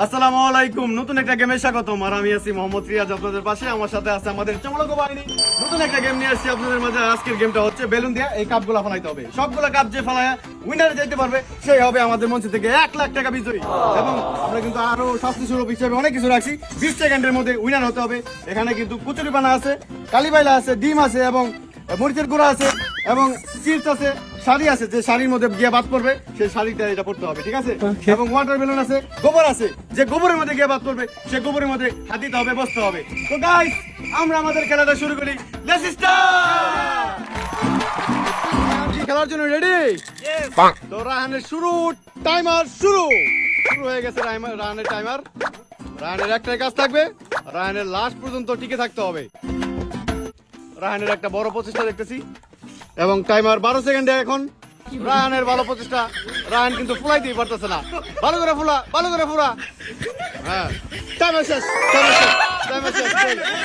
আসসালামু আলাইকুম একটা উইনারে যেতে পারবে, সেই হবে আমাদের মঞ্চ থেকে এক লাখ টাকা এবং আমরা কিন্তু আরও শাস্তি অনেক কিছু রাখছি। মধ্যে উইনার হতে হবে। এখানে কিন্তু কুচুরি পানা আছে, কালীবাইলা আছে, ডিম আছে, এবং মরিচের গুঁড়া আছে, এবং চিপস আছে। শাড়ি আছে যে শাড়ির মধ্যে গিয়ে বাদ পড়বে সেই শাড়িটা এটা পড়তে হবে ঠিক আছে? এবং ওয়াটার বেলুন আছে গোবর আছে যে গোবরের মধ্যে গিয়ে বাদ পড়বে সে গোবরের মধ্যে হাত দিতে হবে বসতে হবে। তো গাইস আমরা আমাদের খেলাটা শুরু করি। খেলার জন্য রেডি তো রাহানের শুরু টাইমার শুরু। শুরু হয়ে গেছে রাহানের টাইমার রাহানের একটাই কাজ থাকবে রাহানের লাস্ট পর্যন্ত টিকে থাকতে হবে। রাহানের একটা বড় প্রচেষ্টা দেখতেছি। এবং টাইমার বারো সেকেন্ডে এখন রাহানের ভালো প্রচেষ্টা। রাহান কিন্তু ফুলাইতেই পারতেছে না। ভালো করে ফুলা ভালো করে ফুলা। হ্যাঁ। টাইমার শেষ টাইমার শেষ টাইমার শেষ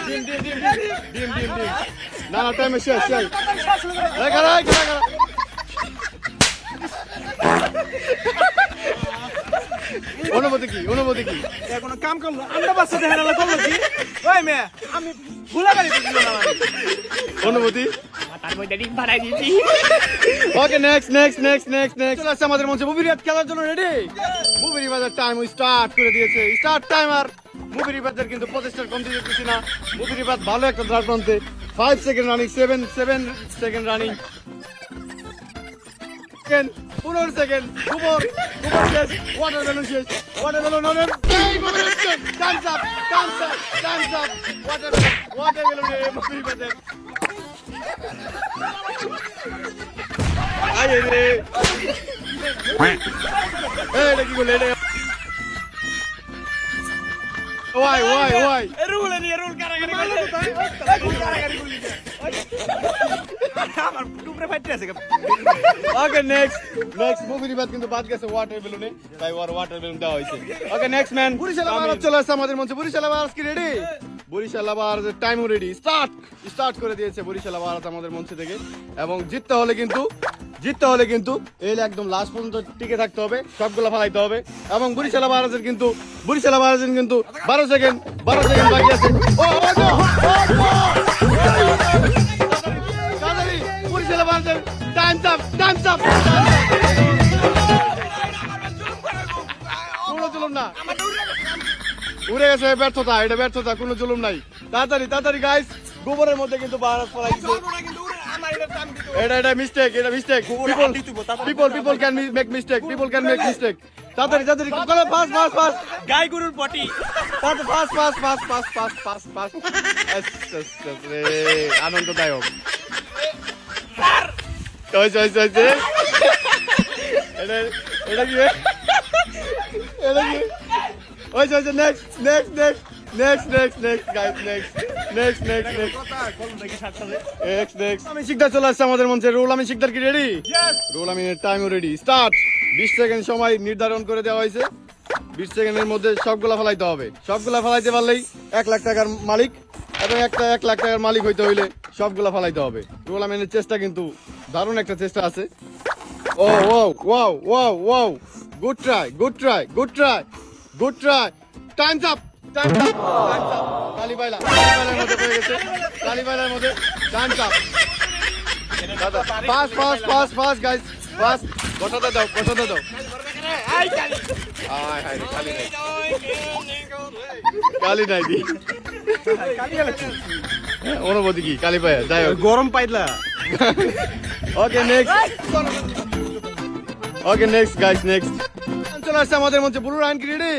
ডিম ডিম ডিম ডিম ডিম ডিম ডিম। না না টাইমার শেষ শেষ রেখা রেখা রেখা অনুভূতি কি অনুভূতি কি? কোনো কাম করল? আমরা বাচ্চা দেখে করল কি? ওই মেয়ে আমি ভুলা গাড়ি অনুভূতি? Okay next next next next next চলে আসছে আমাদের মঞ্চে মুভি রিয়াজ খেলার জন্য রেডি মুভি রিভাজের টাইম স্টার্ট করে দিয়েছে। স্টার্ট টাইমার মুভি রিভাজের কিন্তু প্রচেষ্টার কমতি দেখতেছি না। মুভি রিভাজ ভালো একটা ধার প্রান্তে। Five second running seven seven second running second পনেরো সেকেন্ড গোবর গোবর শেষ। ওয়াটার বেলুন শেষ ওয়াটার বেলুন অনেক ওয়াটার ওয়াটার বেলুন মুভি Aye ni. Eh, lagi gulele. Why, why, why? Rule ni rule kara kara. Malu tu tak? Kara kara gulele. আমার টুকরে ফাইটে আছে ওকে next next মুভির বাদ কিন্তু বাদ গেছে ওয়াটার বেলুনে তাই ওর ওয়াটার বেলুন দেওয়া হয়েছে ওকে নেক্সট ম্যান পুরি শালা মারাত চলে আসছে আমাদের মঞ্চে পুরি শালা আজকে রেডি বরিশাল আবার টাইমও রেডি স্টার্ট স্টার্ট করে দিয়েছে বরিশাল আবার আমাদের মঞ্চ থেকে এবং জিততে হলে কিন্তু জিততে হলে কিন্তু এই একদম লাস্ট পর্যন্ত টিকে থাকতে হবে সবগুলো ফালাইতে হবে এবং বরিশাল আবারাজের কিন্তু বরিশাল আবারাজের কিন্তু বারো সেকেন্ড বারো সেকেন্ড বাকি আছে Barishal times up times up কোনো জুলুম না উড়ে গেছে ব্যর্থতা এটা ব্যর্থতা কোনো জুলুম নাই। তাড়াতাড়ি তাড়াতাড়ি গাইস গোবরের মধ্যে কিন্তু বারাজ পড়াই দিচ্ছে আমার এটা এটা মিস্টেক এটা mistake people people people can make mistake people can make mistake তাড়াতাড়ি তাড়াতাড়ি করো ফাস্ট ফাস্ট ফাস্ট গাই গরুর পটি fast fast fast fast fast fast fast fast fast রে আনন্দদায়ক। ওই ওই যে এটা এটা কি এটা কি? ওই ওই next next next next next next guys next next next next next আমি শিকদার চলে আসছে আমাদের মঞ্চে। রুল আমি শিকদার কি রেডি রুল আমি টাইমও রেডি স্টার্ট বিশ সেকেন্ড সময় নির্ধারণ করে দেওয়া হয়েছে। বিশ সেকেন্ডের মধ্যে সবগুলা ফেলাইতে হবে। সবগুলা ফেলাইতে পারলেই এক লাখ টাকার মালিক এবং একটা এক লাখ টাকার মালিক হইতে হইলে সবগুলা ফেলাইতে হবে। রুল আমিনের চেষ্টা কিন্তু দারুণ একটা চেষ্টা আছে। ও ও wow wow wow good try good try good try good try times up times up times up কালীবাইলা কালীবাইলার মধ্যে পড়ে গেছে। কালীবাইলার মধ্যে। Times up fast fast fast fast guys fast গোটাতে দাও গোটাতে দাও। আই আয় হায় কালি নাই। কালি নাই দি। হ্যাঁ, অনুভূতি কি? কালী পায়া। যাই হোক। গরম পাইলা। Okay next okay next guys next চলে আসছে আমাদের মধ্যে বুড়ো রায়ন কি রেডি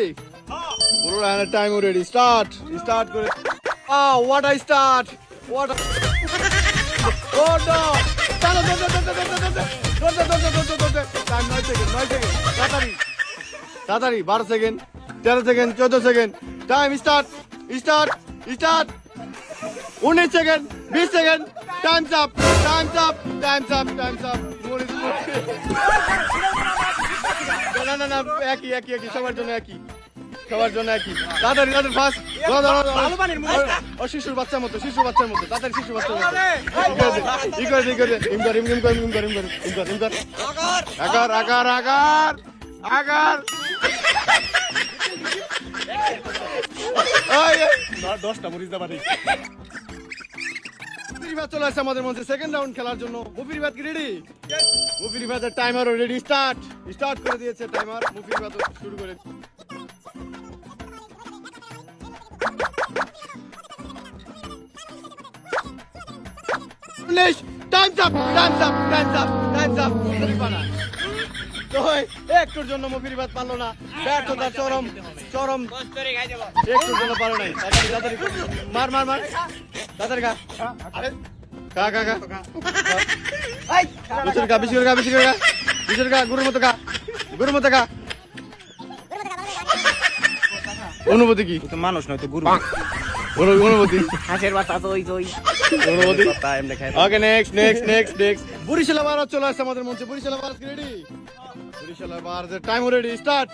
বুড়ো রায়নের টাইম রেডি স্টার্ট স্টার্ট করে আ হোয়াট আই স্টার্ট হোয়াট নয় সেকেন্ড তাড়াতাড়ি বারো সেকেন্ড তেরো সেকেন্ড চোদ্দ second time start start start উনিশ সেকেন্ড বিশ second times up times up times up times up না না না একই একই একই সবার জন্য একই। সবার জন্য একই। তাড়াতাড়ি ফার্স্ট ও শিশুর বাচ্চার মতো শিশুর বাচ্চার মতো তাড়াতাড়ি শিশুর বাচ্চার মতো। ই করে ই করে ইম কর ইম ইম কর ইম কর ইম কর ইম কর ইম। দশটা মরিচ দাবা নেই মুফির চলে আসছে আমাদের মধ্যে সেকেন্ড রাউন্ড খেলার জন্য। মুফির ভাত কি রেডি মুফির ভাতের টাইমারও রেডি স্টার্ট স্টার্ট করে দিয়েছে টাইমার মুফির ভাত শুরু করে times up times up times up times up একটুর জন্য মুফির ভাত পারল না। ব্যর্থতা চরম চরম। একটুর জন্য পারো নাই। মার মার মার। তাড়াতাড়ি খা। আরে খা খা খা বিচুর খা বিচুর খা বিচুর খা বিচুর খা গুরুর মতো খা গুরুর মতো খা অনুভূতি কি? তো মানুষ নয় তো গুরু। অনু- অনুভূতি। হাঁসের বাচ্চা তো ওই তো ওই। অনুভূতি। Okay next next next next Barishal চলে আসছে আমাদের মঞ্চে। বরিশাল আবার রেডি বরিশাল আবার টাইম রেডি স্টার্ট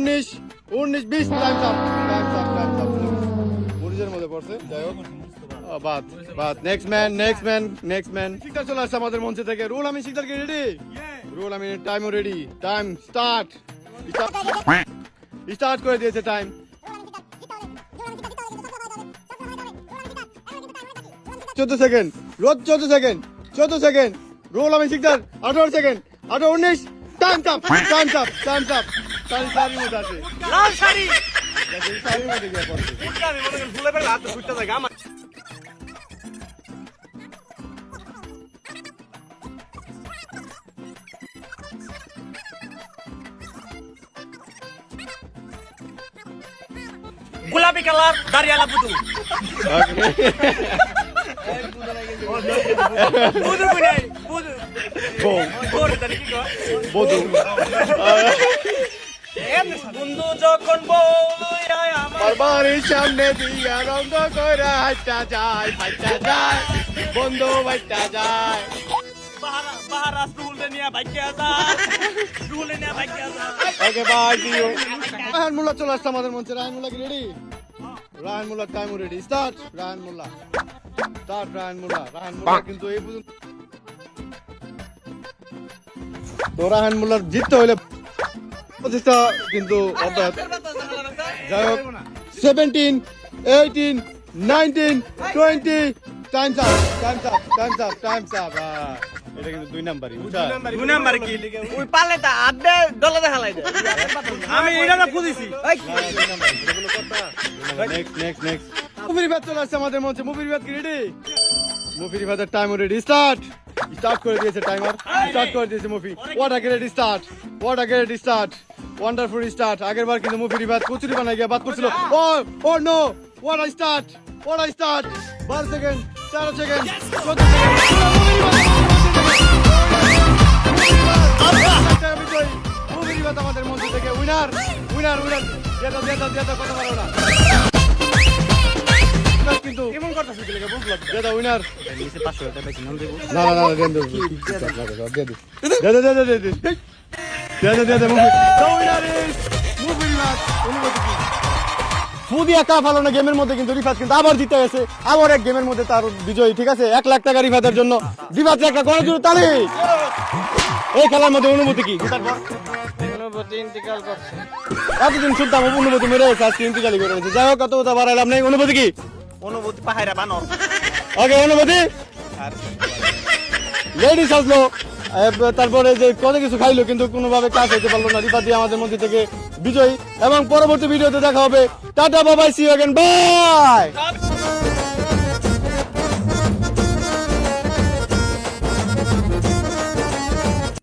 উনিশ উনিশ বিশ time up time up time up বরিশালের মধ্যে পড়ছে যাই হোক। বাদ বাদ। Next man next man next man Sikdar চলে আসছে আমাদের মঞ্চে থেকে। রুল আমি শিকদার কি রেডি রুল আমি time ready time start start করে দিয়েছে টাইম চোদ্দ সেকেন্ড রোজ চোদ্দ সেকেন্ড চোদ্দ সেকেন্ড রোল আমি শিকদার আঠারো সেকেন্ড আঠারো উনিশ। টাইম চাপ টাইম চাপ টাইম চাপ চারি চারি মধ্যে আছে লাল শাড়ি চারির মধ্যে গিয়ে পড়ছে আমি মনে করি ফুলে পেলে হাত ছুটতে থাকে আমার গোলাপি কালার দাঁড়িয়ালা পুতু পুতু কোনাই পুতু বউ তোর জানি কি কয় বধু বন্ধু যখন আমার সামনে দিয়া রঙ্গ করে হাইটা যায় ফাইটা যায়। বন্ধু বাইটা যায়। বাহারা বাহারা স্টুলে নিয়ে ভাগ্যা যা। স্টুলে নিয়ে ভাগ্যা যা। ওকে বাই মোল্লা চলে আসছে আমাদের মঞ্চে। রায়হান মোল্লা কি ready Raihan Molla time ready start Raihan Molla start Raihan Molla Raihan Molla কিন্তু এই পর্যন্ত তো রায়হান মোল্লার জিততে হইলে প্রচেষ্টা কিন্তু অব্যাহত যাই হোক seventeen eighteen nineteen twenty times up times up times up times up এটা কিন্তু দুই নাম্বারই বুঝা দুই নাম্বার কি? ওই পালে তা আড্ডে দলে দেখা লাই আমি এটা না খুঁজেছি। নেক্সট নেক্সট নেক্সট মুভির ব্যাট চলে আসছে আমাদের মঞ্চে। মুভির ব্যাট কি রেডি মুভির ব্যাটের টাইম রেডি স্টার্ট স্টার্ট করে দিয়েছে টাইমার স্টার্ট করে দিয়েছে movie. What a great start what a great start wonderful start আগের বার কিন্তু মুভির ব্যাট কচুরি বানাই গিয়ে বাদ করছিল oh O no what I start what I start বারো সেকেন্ড তেরো সেকেন্ড আমাদের মঞ্চ থেকে উইনার উইনার উইনার কথা বলো না কিন্তু এমন কথা শুনতে লেগে বুঝলাম দিয়ে দাও উইনার নিচে 500 টাকা বেশি নাম দেব না না না দেন দেন দে দে দে দে দে দে দে মুভি মুভি অনুমতি কি ফুদি একা ভালো না গেমের মধ্যে কিন্তু রিফাত কিন্তু আবার জিতে গেছে। আবার এক গেমের মধ্যে তার বিজয় ঠিক আছে? এক লাখ টাকা রিফাতের জন্য। রিফাত একটা গণে জুড়ে তালি! এই খেলার মধ্যে অনুমতি কি? অনুভূতি করছে। এতদিন শুনতাম অনুমতি মেরে গেছে আজকে ইন্তিকালি করে গেছে যাই হোক কত কথা বাড়াইলাম নেই। অনুমতি কি? অনুভূতি পাহাড়া বানর। ওকে অনুমতি লেডিস আসলো। তারপরে যে কত কিছু খাইলো, কিন্তু কোনোভাবে কাজ হইতে পারল না। রিপা দিয়ে আমাদের মধ্যে থেকে বিজয়ী। এবং পরবর্তী ভিডিওতে দেখা হবে। টাটা বাবাই সি বাই